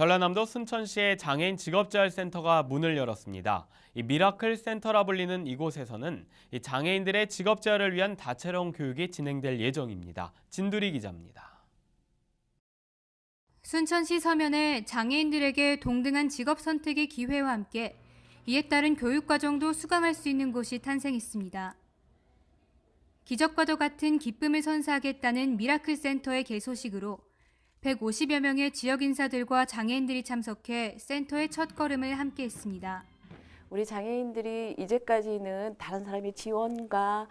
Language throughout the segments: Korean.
전라남도 순천시의 장애인 직업재활센터가 문을 열었습니다. 이 미라클 센터라 불리는 이곳에서는 이 장애인들의 직업재활을 위한 다채로운 교육이 진행될 예정입니다. 진두리 기자입니다. 순천시 서면에 장애인들에게 동등한 직업 선택의 기회와 함께 이에 따른 교육 과정도 수강할 수 있는 곳이 탄생했습니다. 기적과도 같은 기쁨을 선사하겠다는 미라클 센터의 개소식으로 150여 명의 지역 인사들과 장애인들이 참석해 센터의 첫 걸음을 함께 했습니다. 우리 장애인들이 이제까지는 다른 사람의 지원과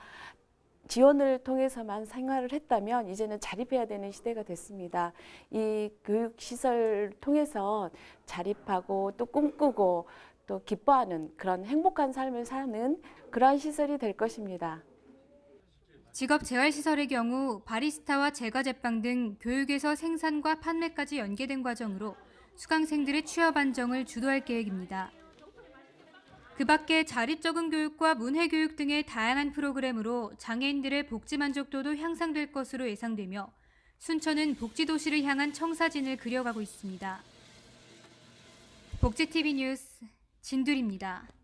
지원을 통해서만 생활을 했다면 이제는 자립해야 되는 시대가 됐습니다. 이 교육 시설 통해서 자립하고 또 꿈꾸고 또 기뻐하는 그런 행복한 삶을 사는 그러한 시설이 될 것입니다. 직업 재활 시설의 경우 바리스타와 제과 제빵 등 교육에서 생산과 판매까지 연계된 과정으로 수강생들의 취업 안정을 주도할 계획입니다. 그 밖에 자립 적응 교육과 문해 교육 등의 다양한 프로그램으로 장애인들의 복지 만족도도 향상될 것으로 예상되며 순천은 복지 도시를 향한 청사진을 그려가고 있습니다. 복지 TV 뉴스 진두리입니다.